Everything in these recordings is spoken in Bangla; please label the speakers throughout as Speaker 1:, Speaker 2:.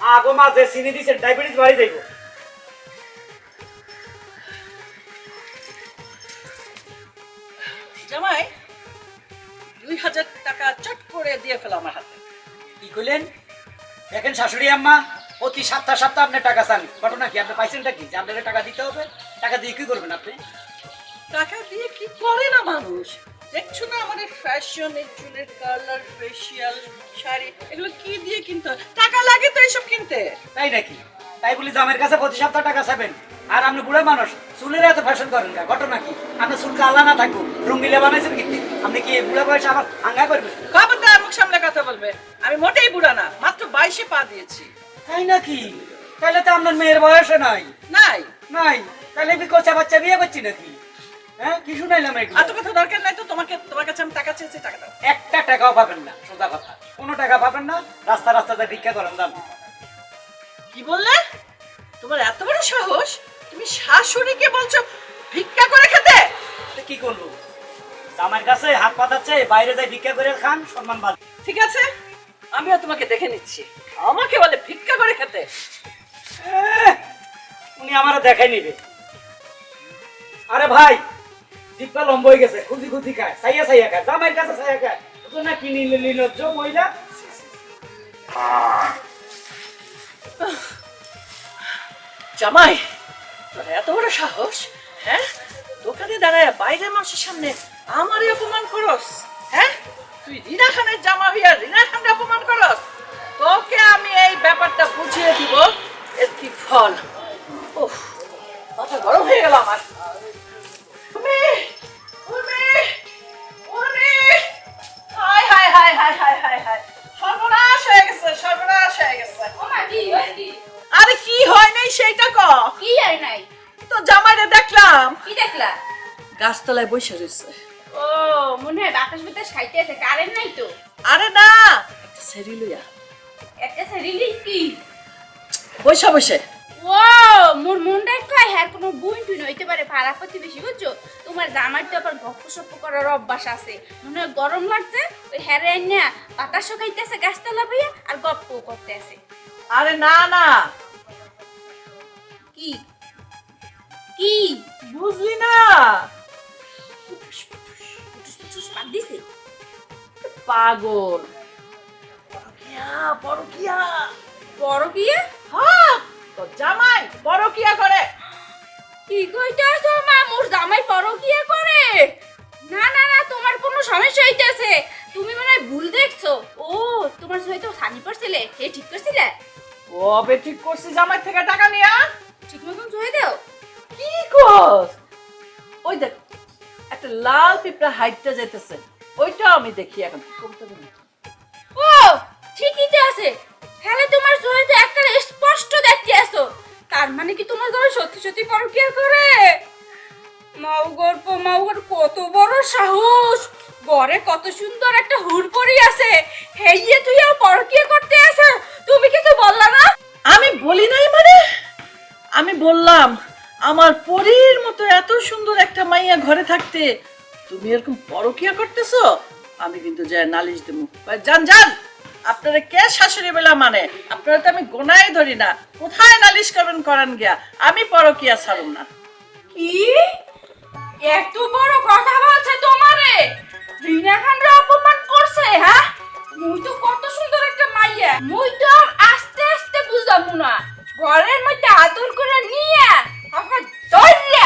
Speaker 1: আগো মা যে চিনি দিছেন ডায়াবেটিস বাড়ি যাইব
Speaker 2: জামাই দুই হাজার টাকা চট করে দিয়ে ফেলো আমার হাতে।
Speaker 1: কি কইলেন? দেখেন শাশুড়ি আম্মা প্রতি সপ্তাহ সপ্তাহ আপনি টাকা চান। ঘটনা কি? আপনি পাইছেনটা কি? যে আপনাকে টাকা দিতে হবে টাকা দিয়ে কি করবেন আপনি?
Speaker 2: টাকা দিয়ে কি করে না মানুষ? দেখছ না আমাদের ফ্যাশন চুলের কালার ফেসিয়াল শাড়ি এগুলো কি দিয়ে কিনতে হয়? টাকা লাগে তো কিনতে।
Speaker 1: তাই নাকি? তাই বলি জামের কাছে প্রতি সপ্তাহ টাকা চাবেন। আর আপনি বুড়ো মানুষ চুলের এত ফ্যাশন করেন না ঘটনা কি? আপনার চুলকে আল্লাহ না থাকব রঙ্গিলা বানাইছেন কি? আপনি কি বুড়ো বয়সে আবার হাঙ্গা করবেন?
Speaker 2: খবরদার মুখ সামনে কথা বলবে। আমি মোটেই বুড়া না মাত্র বাইশে পা দিয়েছি।
Speaker 1: তাই নাকি? তাহলে তো আপনার মেয়ের বয়সে নাই।
Speaker 2: নাই।
Speaker 1: নাই? তাহলে আমি কোচা বাচ্চা বিয়ে করছি নাকি? হ্যাঁ কি শুনাইলাম এগুলো।
Speaker 2: এত কথা দরকার নাই তো তোমাকে তোমার কাছে আমি টাকা চেয়েছি টাকা দাও।
Speaker 1: একটা টাকাও পাবেন না সোজা কথা। কোনো টাকা পাবেন না রাস্তা রাস্তা যা ভিক্ষা করেন দাম
Speaker 2: কি বললে? তোমার এত বড় সাহস? তুমি শাশুড়িকে বলছো ভিক্ষা করে খেতে?
Speaker 1: তো কি করব? আমার কাছে হাত পাতাচ্ছে বাইরে যাই ভিক্ষা করে খান সম্মান বাদ।
Speaker 2: ঠিক আছে আমিও তোমাকে দেখে নিচ্ছি। আমাকে বলে ভিক্ষা করে খেতে।
Speaker 1: উনি আমারও দেখাই নিবে। আরে ভাই জিব্বা লম্বা হয়ে গেছে, খুঁজি খুঁজি খায় সাইয়া সাইয়া খায়, জামাইয়ের কাছে সাইয়া খায়। তো না কি নিল মহিলা?
Speaker 2: জামাই এত বড় সাহস হ্যাঁ? দোকানে দাঁড়ায় বাইরের মানুষের সামনে আমারই অপমান করস হ্যাঁ? তুই রিনা খানের জামা হইয়া রিনা খানকে অপমান করস? তোকে আমি এই ব্যাপারটা বুঝিয়ে দিব, এর কি ফল? উফ, মাথা গরম হয়ে গেল আমার। আরে কি হয় নাই সেইটা ক?
Speaker 3: কি আর নাই?
Speaker 2: তো জামাইরে দেখলাম।
Speaker 3: কি দেখলা?
Speaker 2: গাছতলায় বসে রয়েছে।
Speaker 3: ও মনে হয় বাতাস বাতাস খাইতে আছে কারেন্ট নাই তো।
Speaker 2: আরে না একটা সেরি লইয়া।
Speaker 3: একটা রিলিজ কি
Speaker 2: বসে বসে।
Speaker 3: ও মোর মনটা কয় হ্যাঁ কোনো বুইন টুইন হইতে পারে ভাড়া প্রতিবেশী বুঝছ? তোমার জামার তো আবার গপ্প সপ্প করার অভ্যাস আছে। মনে হয় গরম লাগছে ওই হ্যারে না বাতাসও খাইতেছে গাছতলা বইয়া আর গপ্প করতে আছে।
Speaker 2: আরে না না।
Speaker 3: কি? কি?
Speaker 2: বুঝলি না।
Speaker 3: দিছে।
Speaker 2: পাগল। পরকিয়া পরকিয়া।
Speaker 3: বিয়ে
Speaker 2: হ্যাঁ। জামাই পরকিয়া করে।
Speaker 3: কি কইতাছো মা মোর জামাই পরকিয়া করে? না না না তোমার কোনো সমস্যা হইতেছে। তুমি মনে হয় ভুল দেখছ। ও তোমার হয়তো সানি পড়ছিলে হে ঠিক করছিলে?
Speaker 2: কবে ঠিক করছি জামাই থেকে টাকা নিয়া।
Speaker 3: ঠিক মতন ধুয়ে দাও।
Speaker 2: কি কস? ওই দেখ একটা লাল পিঁপড়া হাইটটা যেতেছে ওইটা আমি দেখি এখন।
Speaker 3: ও ঠিকই আছে। হ্যালে তোমার হয়তো একটা স্পষ্ট দেখতে আসো তার মানে কি তোমার জামাই সত্যি সত্যি পরকিয়া করে? মাও গল্প কত বড় সাহস! ঘরে কত সুন্দর একটা হুড়পড়ি আছে। হেইয়ে তুই আর পরকিয়া করতে আসো তুমি কিছু বললা না?
Speaker 2: আমি বলি নাই মানে? আমি বললাম, আমার পরীর মতো এত সুন্দর একটা মাইয়া ঘরে থাকতে তুমি এরকম পরকিয়া করতেছো? আমি কিন্তু যাই নালিশ দেবো। যান যান! আপনারা কে শাশুড়ি বেলা মানে? আপনারা তো আমি গোনায় ধরি না। কোথায় নালিশ করবেন করান গিয়া? আমি পরকিয়া ছাড়ুম না।
Speaker 3: কি? এত বড় কথা বলছে তোমারে? রিনা খানরা অপমান করছে হ্যাঁ? মুই তো কত সুন্দর একটা মাইয়া। মুই তো আস্তে আস্তে বুঝামু না। ঘরের মধ্যে আদর করে নিয়ে আপনার ধরলে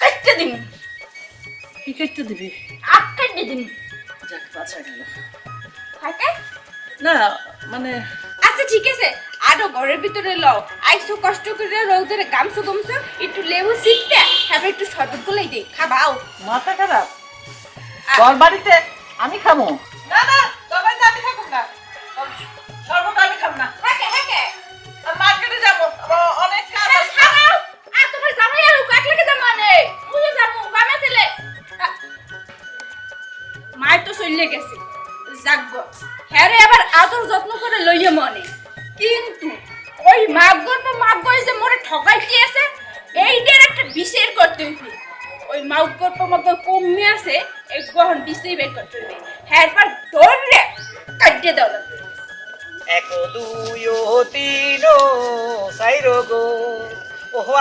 Speaker 3: কেটে দিন
Speaker 2: কি করতে দিবি?
Speaker 3: আটকে দিন
Speaker 2: যাক বাঁচা গেল।
Speaker 3: থাকে?
Speaker 2: না মানে
Speaker 3: আচ্ছা ঠিক আছে। আরও ঘরের ভিতরে লও। আইসো কষ্ট করে রোদের গামছো গামছো একটু লেবু সিটটা তারপর একটু সতর্ক গুলাই দে। খাবাও।
Speaker 2: মাথা খারাপ? তোর বাড়িতে আমি খামো? না না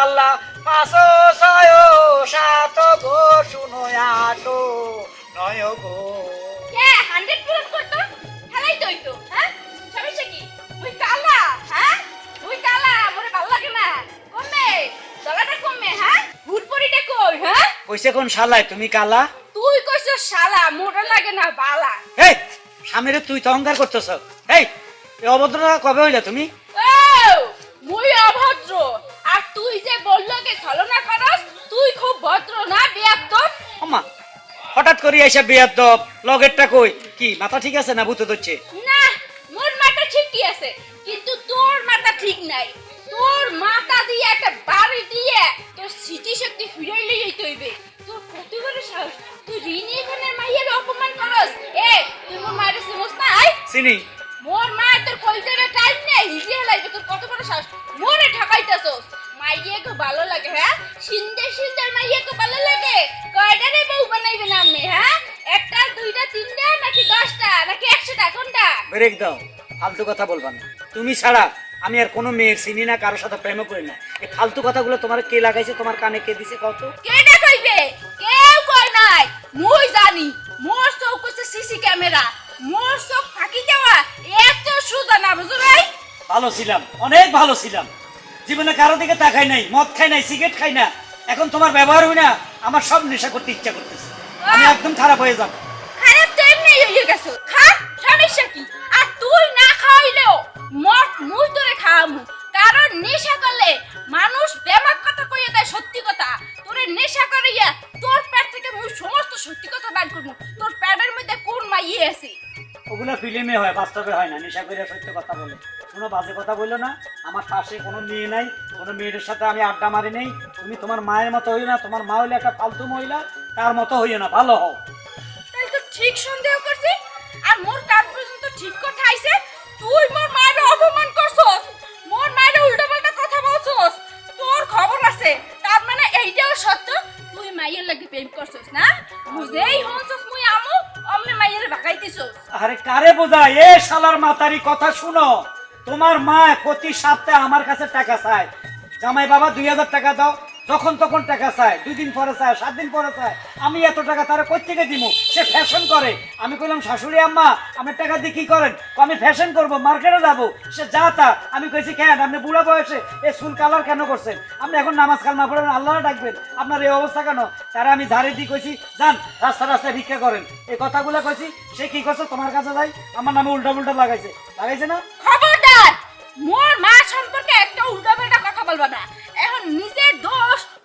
Speaker 1: আল্লাহ। পাঁচ ছয় সাত গো শুনো আট। নয় গো।
Speaker 3: কে? হান্ড্রেড পূরণ করতো? খেলাই তো হইতো হ্যাঁ? সমস্যা কি? মুই কালা হ্যাঁ? মুই কালা মোরে ভালো লাগে না। কমে জগাটা কমে হ্যাঁ? কই হ্যাঁ?
Speaker 1: কইছে কোন শালায় তুমি কালা?
Speaker 3: তুই কইছ শালা মোটা লাগে না বালা।
Speaker 1: এই সামনে তুই তো অহংকার করতেছ। এই এই অভদ্রতা কবে হইলা তুমি?
Speaker 3: ও মুই অভদ্র। আর তুই যে বললকে ছলনা করস তুই খুব ভদ্র না বেয়াদব
Speaker 1: আম্মা হঠাৎ করে এসে বিয়ার দপ লগেরটা কই? কি মাথা ঠিক আছে না ভূতে ধরছে?
Speaker 3: না মোর মাথা ঠিকই আছে কিন্তু তোর মাথা ঠিক নাই। তোর মাথা দিয়ে একটা বাড়ি দিয়ে তোর স্মৃতি শক্তি ফিরাই লইই তৈবে তোর কত বড় সাহস? তুই রিনি এখানে মাইয়ের অপমান করস? এ তুই মোর মায়ের সিমস না আই
Speaker 1: চিনি
Speaker 3: মোর মা তোর কলজারে টাইম নেই হিজে হেলাইবে তোর কত বড় সাহস? মোরে ঠকাইতাছস। মাইয়েকে ভালো লাগে হ্যাঁ? সিন্দে সিন্দে মাইয়েকে ভালো লাগে। কয়টারে বউ বানাইবে না আমি হ্যাঁ? একটা দুইটা তিনটা নাকি দশটা নাকি একশোটা? কোনটা?
Speaker 1: ব্রেক দাও ফালতু কথা বলবা না। তুমি ছাড়া আমি আর কোনো মেয়ের চিনি না কারোর সাথে প্রেমও করি না। এই ফালতু কথাগুলো তোমার কে লাগাইছে তোমার কানে কে দিছে কত
Speaker 3: কেডা কইবে? কেউ কই নাই। মুই জানি মোর চোখ হচ্ছে সিসি ক্যামেরা। মোর চোখ ফাঁকি দেওয়া এত সুদা না বুঝো ভাই
Speaker 1: ভালো ছিলাম অনেক ভালো ছিলাম। জীবনে কারও দিকে তাকাই নাই মদ খাই নাই সিগারেট খাই না। এখন তোমার ব্যবহার হই না আমার সব নেশা করতে ইচ্ছা করতেছে। আমি একদম খারাপ হয়ে যাব।
Speaker 3: খারাপ তো এমনি হয়ে গেছো। খা সমস্যা কি? আর তুই না খাওয়াইলেও মট মুই তোরে খাওয়ামু। কারণ নেশা করলে মানুষ বেমাক কথা কইয়া দেয় সত্যি কথা। তোরে নেশা করিয়া তোর পেট থেকে মুই সমস্ত সত্যি কথা বার করব তোর পেটের মধ্যে কোন মাইয়ে আছে?
Speaker 1: ওগুলো ফিল্মে হয়, বাস্তবে হয় না। নেশা করে সত্য কথা বলে। কোনো বাজে কথা বলল না। আমার পাশে কোনো মেয়ে নাই, কোনো মেয়েদের সাথে আমি আড্ডা মারি নেই। তুমি তোমার মায়ের মতো হইও না, তোমার মা হইলে একটা ফালতু মহিলা, তার মতো হইও না, ভালো হও।
Speaker 3: তাই তো ঠিক সন্দেহ করছি। আর মোর কান পর্যন্ত ঠিক কথা আইছে, তুই মোর মায়ের অপমান করছস। মোর মায়ের উল্টোপাল্টা কথা বলছস। তোর খবর আছে। তার মানে এইটাও সত্য। তুই মাইয়ের লাগে প্রেম করছস না? বুঝেই হনছস মুই আমু। অমনে মাইয়ের ভাগাইতিছস
Speaker 1: আরে কারে বোঝা এ শালার মাতারি, কথা শুনো। তোমার মা প্রতি সপ্তাহে আমার কাছে টাকা চায়। জামাই বাবা দুই হাজার টাকা দাও। যখন তখন টাকা চায় দুই দিন পরে চায়, সাত দিন পরে চায়, আমি এত টাকা তারা কই থেকে দিব সে ফ্যাশন করে। আমি কইলাম, শাশুড়ি আম্মা আমি টাকা দিয়ে কি করেন? আমি ফ্যাশন করব মার্কেটে যাব। সে যা তা। আমি কইছি, কেন? আপনি বুড়া বয়সে এই চুল কালার কেন করছেন? আপনি এখন নামাজ কালমা পড়েন আল্লাহ ডাকবেন। আপনার এই অবস্থা কেন? তারা আমি ধারে দিয়ে কইছি, যান, রাস্তা রাস্তায় ভিক্ষা করেন। এই কথাগুলো কইছি, সে কি করছে? তোমার কাছে যাই। আমার নামে উল্টা উল্টা লাগাইছে। লাগাইছে না?
Speaker 3: খবরদার! মোর মা সম্পর্কে একটা উল্টাপাল্টা কথা বলবা না।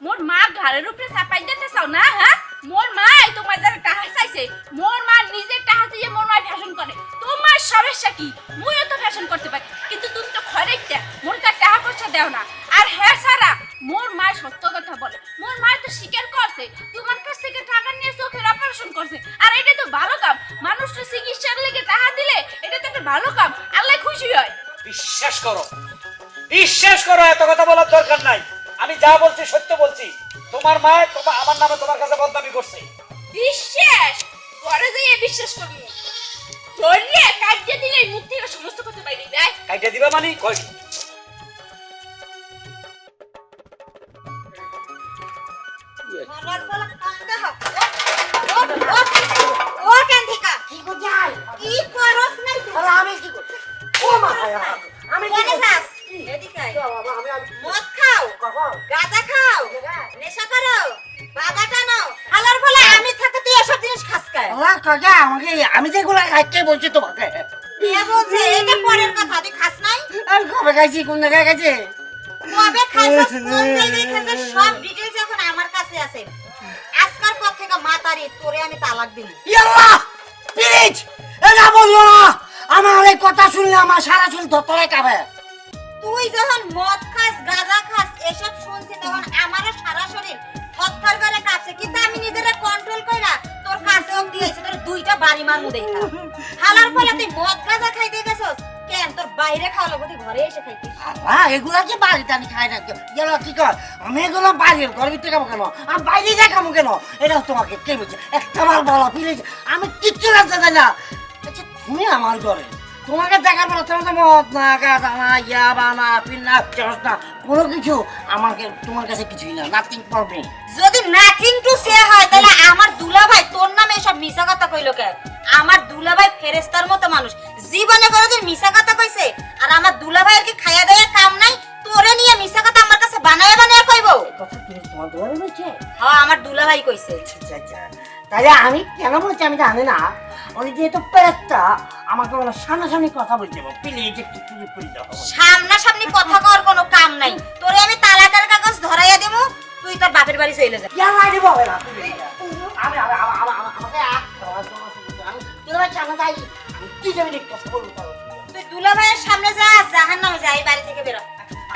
Speaker 3: মোর মা ঘরের উপরে চাপাই দিতে চাও না হ্যাঁ মোর মাই তোমার দ্বারা টাকা চাইছে। মোর মা নিজের টাকা দিয়ে মোর মা ফ্যাশন করে। তোমার সমস্যা কি? মুইও তো ফ্যাশন করতে পারি। কিন্তু তুমি তো খরেকটা মোর তার টাকা পয়সা দেও না। আর হ্যাঁ সারা, মোর মা সত্য কথা বলে। মোর মা তো স্বীকার করছে, তোমার কাছ থেকে টাকা নিয়ে চোখের অপারেশন করছে। আর এটা তো ভালো কাম। মানুষ তো চিকিৎসার লেগে টাকা দিলে, এটা তো একটা ভালো কাম। আল্লাহ খুশি হয়।
Speaker 1: বিশ্বাস করো। বিশ্বাস করো, এত কথা বলার দরকার নাই। আমি যা বলছি সত্য বলছি। তোমার মা তোমার আমার নামে তোমার কাছে বদনামি করছে।
Speaker 3: বিশ্বাস? পরে যাইয়ে বিশ্বাস করব ধরলে কাজে দিলে মুখ থেকে সমস্ত কথা বাইরে যায়
Speaker 1: কাইটা দিবা মানে? কই?
Speaker 4: মরার বলা কান্দা হোক
Speaker 5: কাকা আমাকে আমি যেগুলো খাইতে বলছি তোমাকে।
Speaker 4: বিয়ে বলছে এটা পরের কথা তুই খাস নাই?
Speaker 5: আমি কবে খাইছি কোন জায়গায় খাইছি
Speaker 4: কবে খাইছস কোন জায়গায় খাইছস সব ডিটেইলস এখন আমার কাছে আছে। আজকার পর থেকে মাতারি তোরে আমি তালাক দিলি
Speaker 5: ইয়াল্লা প্লিজ এটা বলল না আমার এই কথা শুনলে আমার সারা শুন ধরে কাবে
Speaker 4: তুই যখন মদ খাস গাঁজা মারমু দেখা। হালার ফলে তুই মদ গাঁজা খাইতে গেছস। কেন তোর বাইরে খাওয়া লাগবে ঘরে এসে খাইতিস?
Speaker 5: হ্যাঁ এগুলা কি বাড়িতে আমি খাই না? গেল কি কর আমি এগুলো বাইরের ঘর ভিতরে খাব কেন? আমি বাইরে যাই খাব কেন? এটা তোমাকে কে বলছে? একটা বার বলো প্লিজ আমি কিচ্ছু রাখতে চাই না। আচ্ছা তুমি আমার ঘরে। তোমাকে দেখার পর তোমার মদ না গাছ না ইয়াবা না, পিন্না না কোনো কিছু আমাকে তোমার কাছে কিছুই না নাথিং প্রবলেম
Speaker 4: যদি নাথিং টু সে হয় তাহলে আমার দুলাভাই তোর নামে সব মিছা কথা কইলো কে? আমার দুলাভাই ফেরেস্তার মতো মানুষ। জীবনে কোনোদিন মিছা কথা কইছে? আর আমার দুলা দুলাভাইয়ের কি খাইয়া দেয়া কাম নাই? তোরে নিয়ে মিছা কথা আমার কাছে বানায় বানায় কইবো?
Speaker 5: কথা কি তোমার দোয়ারে বলছে?
Speaker 4: হ্যাঁ আমার দুলাভাই কইছে।
Speaker 5: আচ্ছা আচ্ছা। তাহলে আমি কেন বলছি? আমি জানি না। উনি যেহেতু পেরেকটা আমাকে বলে সামনাসামনি কথা বলতে হবে প্লিজ একটু সুযোগ করে দাও
Speaker 4: সামনাসামনি কথা কর কোনো কাম নাই। তোরে আমি তালাকের কাগজ ধরাইয়া দেবো তুই তোর বাপের বাড়ি চলে যা।
Speaker 5: ইয়া লাগে বলে? না আমি আমি আমি আমি আমি আমাকে আমি তোমার সামনে যাই আমি কি যাবি দেখতে বলব
Speaker 4: তুই দুলাভাইয়ের সামনে যা জাহান নামে যা এই বাড়ি থেকে বেরো।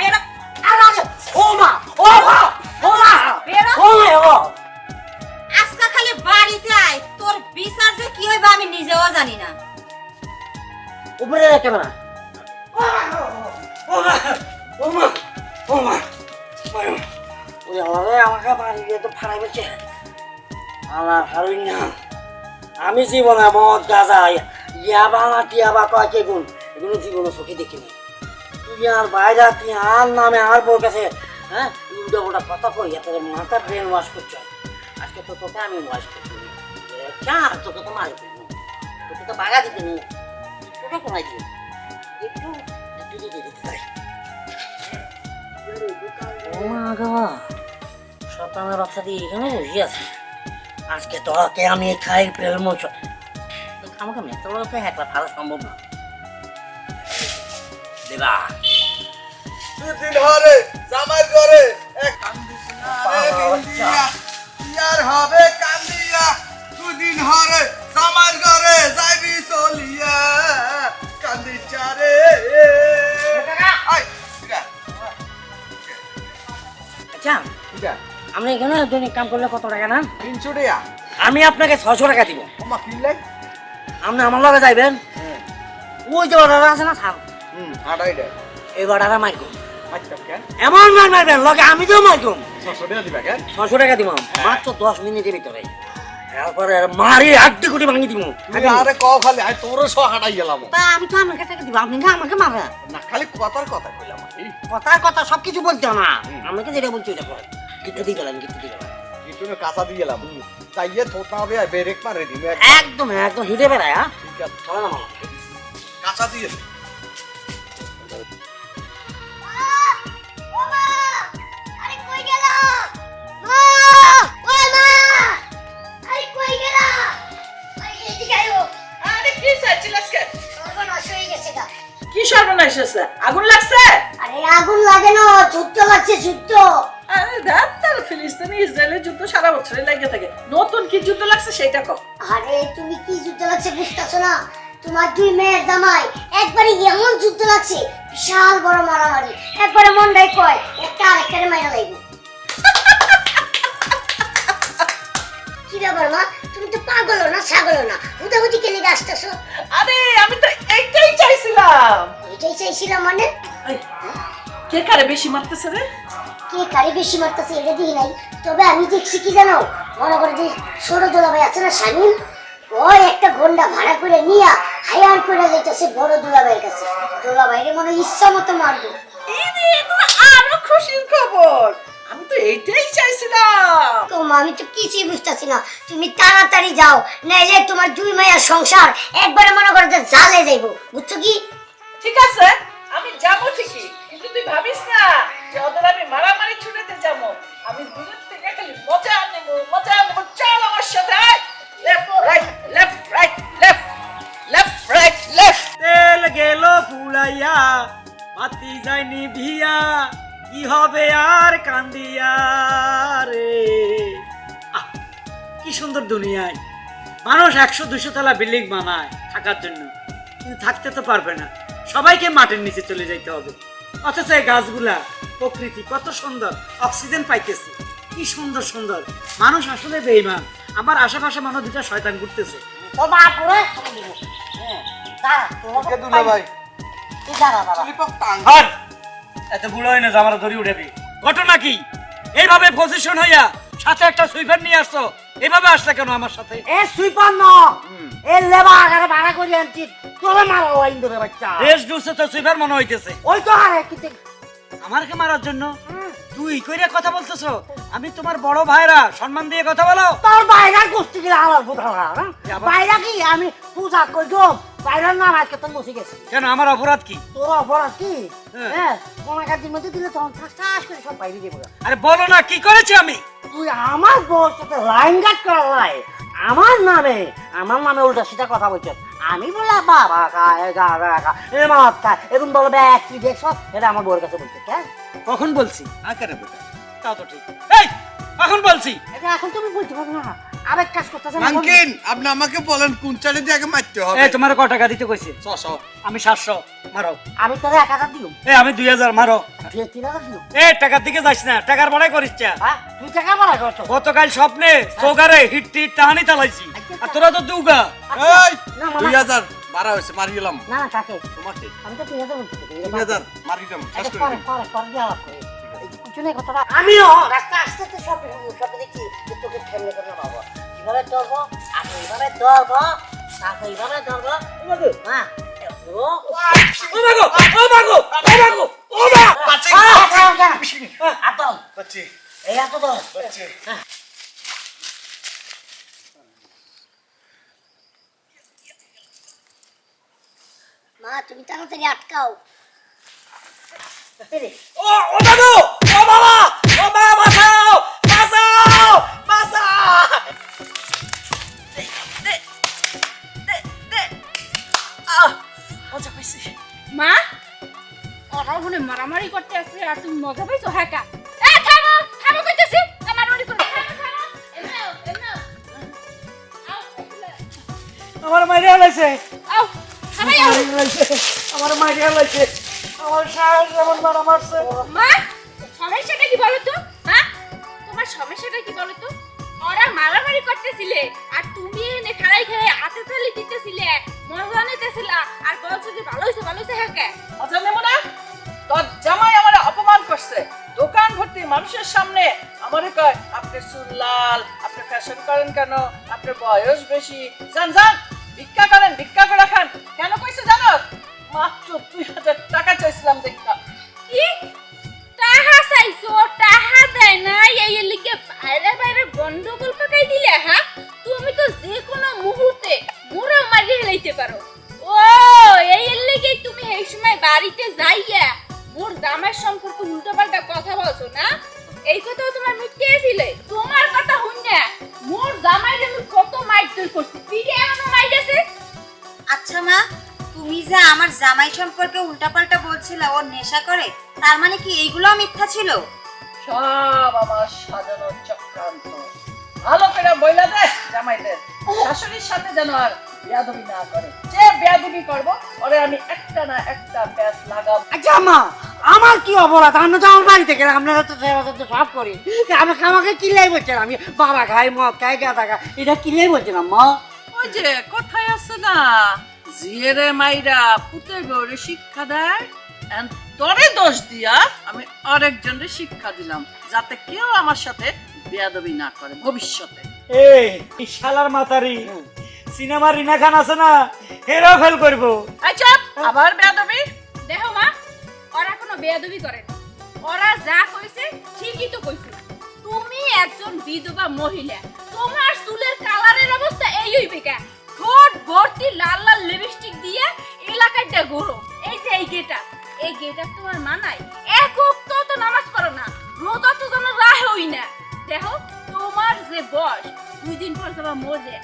Speaker 4: বেরো।
Speaker 5: ও মা ও মা!
Speaker 4: আমি
Speaker 5: জীবনে মদ গাজা ইয়াবা না টিয়াবা কয় কে গুণ? এগুলো জীবনে চোখে দেখিনি। তুই আর বাইরে তুই আর নামে আর বোর কাছে হ্যাঁ? উল্টো গোটা কথা কই, এত মাথা ব্রেন ওয়াশ করছ। আজকে তো তোকে আমি ওয়াশ করছি। চার তোকে তো মারি তোকে তো বাগা দিতে নি। তোকে কোনায় দিও একটু একটু দিতে ও মা গো দিয়ে এখানে বসে আছে। আজকে তোকে আমি খাই ফেলব। আমাকে মেট্রো লোকে একটা ভালো সম্ভব না। দেবা।
Speaker 6: দুদিন হরে জামাই করে। ইয়ার হবে কান্দিয়া? দুদিন হরে জামাই করে যাইবি চলিয়া। কান্দিস চারে
Speaker 5: আচ্ছা। আপনি এখানে দৈনিক কাম করলে কত টাকা না?
Speaker 6: তিনশো টাকা।
Speaker 5: আমি আপনাকে ছশো টাকা দিব।
Speaker 6: ওমা কিনলে
Speaker 5: আপনি আমার লগে যাইবেন? ওই যে অর্ডার আছে না থাম
Speaker 6: হুম আড়াই
Speaker 5: এই অর্ডারটা মারকুম
Speaker 6: আচ্ছা
Speaker 5: এমন মার মারবেন লগে আমি তো মারকুম
Speaker 6: ছশো টাকা দিবা কেন?
Speaker 5: ছশো টাকা দিব। মাত্র দশ মিনিটের ভিতরে। তারপরে মারি আটটি কোটি ভাঙি দিব।
Speaker 6: আরে ক খালি আই তোর সহ হাঁটাই গেলাম।
Speaker 5: তা আমি তো টাকা দিব আপনি না আমাকে মারবেন?
Speaker 6: না খালি কথার কথা কইলাম
Speaker 5: কথার কথা সবকিছু বলতে না। আমাকে যেটা বলছি ওটা কিছু দিয়ে কিছু দিয়ে
Speaker 6: কিছু কাঁচা দিয়ে গেলাম তাইয়ে থোতা হবে আর ব্রেক মারে দিবে
Speaker 5: একদম একদম হিটে বেড়ায় হ্যাঁ?
Speaker 6: ঠিক আছে।
Speaker 5: চলো না মামা।
Speaker 6: কাঁচা দিয়ে
Speaker 2: কি
Speaker 7: সর্বনাশ হয়ে গেছে গা
Speaker 2: কি সর্বনাশ হয়েছে? আগুন লাগছে?
Speaker 7: আরে আগুন লাগে না যুদ্ধ লাগছে
Speaker 2: আরে দেখ তার ফিলিস্তিনি ইসরায়েলের যুদ্ধ সারা বছরই লাগে থাকে। নতুন কি যুদ্ধ লাগছে সেটা কও।
Speaker 7: আরে তুমি কি যুদ্ধ লাগছে বুঝতেছো না? তোমার দুই মেয়ের জামাই একবারে এমন যুদ্ধ লাগছে বিশাল বড় মারামারি। একবারে মনটাই কয় একটা আরেকটারে মারা লাগবে কি ব্যাপার মা? তুমি তো পাগল না ছাগল না। হুদাহুদি কেনে আসতেছো?
Speaker 2: আরে আমি তো এইটাই চাইছিলাম।
Speaker 7: এটাই চাইছিলাম মানে?
Speaker 2: কে কারে বেশি মারতেছে রে?
Speaker 7: কে কারে বেশি মারতেছে এটা দিই নাই। তবে আমি দেখছি কি জানো? মনে করে যে ছোট দুলাভাই আছে না শামিম? ওই একটা গন্ডা ভাড়া করে নিয়া হায়ার করে যাইতেছে বড় দুলাভাইয়ের কাছে। দুলাভাইরে মনে ইচ্ছা মতো মারবো।
Speaker 2: আরও খুশির খবর। আমি তো এইটাই চাইছিলাম।
Speaker 7: তো আমি তো কিছুই বুঝতেছি না। তুমি তাড়াতাড়ি যাও নাইলে তোমার দুই মায়ের সংসার একবারে মনে করো যে জালে যাইবো। বুঝছ কি?
Speaker 2: ঠিক আছে আমি
Speaker 1: একশো দুশো তলা বিল্ডিং বানায় থাকার জন্য। কিন্তু থাকতে তো পারবে না। সবাইকে মাটির নিচে চলে যাইতে হবে। অথচ এই গাছগুলা প্রকৃতি কত সুন্দর অক্সিজেন পাইতেছে। কি সুন্দর সুন্দর। মানুষ আসলে বেইমান আমার আশেপাশে মানুষ দুটা শয়তান ঘুরতেছে।
Speaker 5: হ্যাঁ দাঁড়া দাঁড়া দাঁড়া।
Speaker 1: এত বুড়ো হয় না যে আমার ধরি উঠেবি। ঘটনা কি? এইভাবে পজিশন হইয়া সাথে একটা সুইপার নিয়ে আসছো। এভাবে আসলে কেন আমার সাথে?
Speaker 5: এ সুইপার ন! এ লেবা আগারে ভাড়া করে আনছি। তোরে মারা ওই ইন্দুরে বাচ্চা।
Speaker 1: দেশ ডুসে তো সুইপার মনে হইতেছে।
Speaker 5: ওই তো হারে কিন্তু
Speaker 1: আমারকে মারার জন্য? তুই কইরে কথা বলতেছো? আমি তোমার বড় ভাইরা সম্মান দিয়ে কথা বলো।
Speaker 5: তোর ভাইরা গোষ্ঠী গিলা ফুটালা
Speaker 1: যাবা।
Speaker 5: বাইরা কি? আমি পূজা কই দম বাইরার নাম আজকে তো নসি গেছে।
Speaker 1: কেন আমার অপরাধ কি?
Speaker 5: তোর অপরাধ কি?
Speaker 1: হ্যাঁ।
Speaker 5: হ্যাঁ কোন কাজের মধ্যে দিলে তখন ঠাস ঠাস করে সব বাইরে যাব
Speaker 1: আরে বলো না কি করেছি আমি?
Speaker 5: তুই আমার বউর সাথে লাইন গার্ড করালাই আমার নামে আমার নামে উল্টা সেটা কথা বলছে আমি বলে বাবা খায় গা গা গা এ খায় এরকম বলো ব্যাগ তুই দেখছ? এটা আমার বউর কাছে বলছে কেন
Speaker 1: কখন বলছি?
Speaker 6: আকারে বেটা
Speaker 1: তাও তো ঠিক। এই এখন বলছি?
Speaker 5: এটা এখন তুমি বলতে পারো না। আবেগ কাজ করতেছে না
Speaker 6: আপনি আমাকে বলেন কোন চালে দিয়ে আগে মারতে হবে?
Speaker 1: এই তোমার ক টাকা দিতে কইছে?
Speaker 6: ছশো।
Speaker 1: আমি সাতশো মারো।
Speaker 5: আমি তোরে এক হাজার দিও
Speaker 1: এ আমি দুই হাজার মারো।
Speaker 5: তুই তিন হাজার দিও
Speaker 1: এ টাকার দিকে যাস না টাকার বড়াই করিস চা।
Speaker 5: হ্যাঁ তুই টাকা বলা করছ?
Speaker 1: গতকাল স্বপ্নে সোগারে হিট টিট টাহানি চালাইছি। আর তোরা তো দুগা।
Speaker 6: এই
Speaker 5: মামা।
Speaker 6: দুই হাজার বাড়া হয়েছে মারি গেলাম।
Speaker 5: না না কাকে?
Speaker 6: তোমাকে।
Speaker 5: আমি তো তিন হাজার বলছি। তোকে।
Speaker 6: তিন হাজার মারি দিলাম। শেষ করে।
Speaker 5: কুচুনে কথাটা আমিও। রাস্তা আসতে আসতে সব সব দেখি যে তোকে খেললে করে না বাবা। কীভাবে ধরবো? আমি এইভাবে ধরবো তাকে এইভাবে ধরবো। হ্যাঁ ও
Speaker 1: ও মাগো ও মাগো ও মাগো ও মা
Speaker 6: বাচ্চা,
Speaker 5: আতল
Speaker 6: বাচ্চি,
Speaker 5: এই এত ধর
Speaker 6: বাচ্চি।
Speaker 7: মা তুমি তাড়াতাড়ি আটকাও।
Speaker 1: ও ও মাগো
Speaker 3: কে মজা
Speaker 2: নেব না? তোর জামাই আমার অপমান করছে। দোকান ভর্তি মানুষের সামনে আমারে কয়, আপনি চুল লাল, আপনি ফ্যাশন করেন কেন? আপনার বয়স বেশি। জান
Speaker 3: যান। কথাও তোমার মুখে এসেছিলে তোমার কথা শুন না মোর জামাই আমি কত মাইট দই করছি। পিঠে এমন মাইট আছে
Speaker 4: আচ্ছা মা তুমি যে আমার জামাই সম্পর্কে উল্টাপাল্টা বলছিলে ও নেশা করে তার মানে কি এইগুলো মিথ্যা ছিল?
Speaker 2: সব আমার সাজানো চক্রান্ত। ভালো করে বইলা দে জামাইদের। শাশুড়ির সাথে যেন আর বেয়াদবি না করে। যে বেয়াদবি করব ওরে আমি একটা না একটা ব্যাস লাগাবো।
Speaker 5: আচ্ছা মা আমার কি অপরাধ? আমরা তো আমার বাড়িতে গেলে আপনারা তো সেবা তো সব করি আমাকে আমাকে কিলাই বলছেন? আমি বাবা খাই মদ খাই গাঁদা খাই এটা কিলাই বলছেন মা
Speaker 2: ওই যে কথায় আছে না জিয়েরে মাইরা পুতে গৌরে শিক্ষা দেয় and তোরে দোষ দিয়া আমি আরেকজনের শিক্ষা দিলাম যাতে কেউ আমার সাথে বেয়াদবি না করে ভবিষ্যতে।
Speaker 1: এই শালার মাতারি সিনেমা রিনা খান আছে না হেরা ফেল করব।
Speaker 2: আচ্ছা আবার বেয়াদবি।
Speaker 3: দেখো মা বেয়াদবি করে ওরা যা কইছে ঠিকই তো কইছে। তুমি একজন বিধবা মহিলা তোমার চুলের কালারের অবস্থা এই হইবে কে? ঠোঁট ভর্তি লাল লাল লিপস্টিক দিয়ে এলাকাটা ঘোরো। এই যে এই গেটা এই গেটা তোমার মানায়। এক উক্ত তো নামাজ পড়ো না। রোজা তো যেন রাহ হই না। দেখো তোমার যে বয়স দুই দিন পর যাবা মরে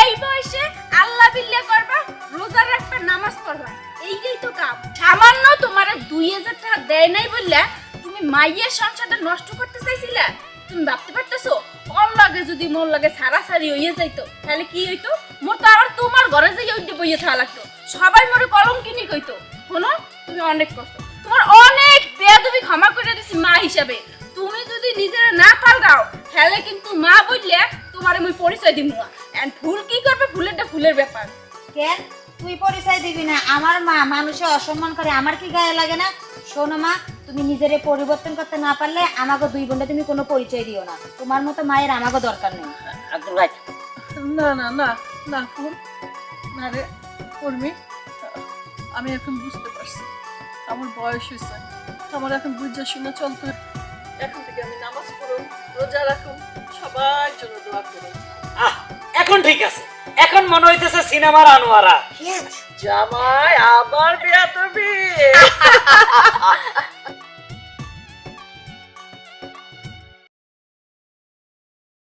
Speaker 3: এই বয়সে আল্লাহ বিল্লা করবা রোজা রাখবা নামাজ পড়বা। এইটাই তো কাম। সামান্য দুই হাজার টাকা দেয় নাই বললা তুমি মাইয়ের সংসারটা নষ্ট করতে চাইছিলা? তুমি ভাবতে পারতেছো? লাগে যদি লাগে হইয়ে তাহলে কি হইতো? মোর তো আবার তোমার ঘরে যাই ওইটা বইয়ে থাকা লাগতো। সবাই মোরে কলম কিনি কইতো। শোনো, তুমি অনেক কষ্ট। তোমার অনেক বেয়াদবি ক্ষমা করে দিছি মা হিসাবে। তুমি যদি নিজের না পাল্টাও, তাহলে কিন্তু মা বললে তোমার আমি পরিচয় না। এন্ড ফুল কি করবে? ফুলেরটা ফুলের ব্যাপার।
Speaker 4: কেন? তুই পরিচয় দিবি না আমার মা মানুষে অসম্মান করে আমার কি গায়ে লাগে না? শোনো মা তুমি নিজেরে পরিবর্তন করতে না পারলে আমাকে দুই বোনটা তুমি কোনো পরিচয় দিও না। তোমার মতো মায়ের আমাকে দরকার নেই।
Speaker 5: একদম রাইট
Speaker 2: না না না না ফুল না রে উর্মি আমি এখন বুঝতে পারছি। আমার বয়স হয়েছে। আমার এখন বুঝা শুনে চলতে এখন থেকে আমি নামাজ পড়ুন রোজা রাখুন সবার জন্য দোয়া করুন।
Speaker 1: আহ এখন ঠিক আছে। এখন মনে হইতেছে সিনেমার আনোয়ারা।
Speaker 2: জামাই আবার বিয়া তো বিয়ে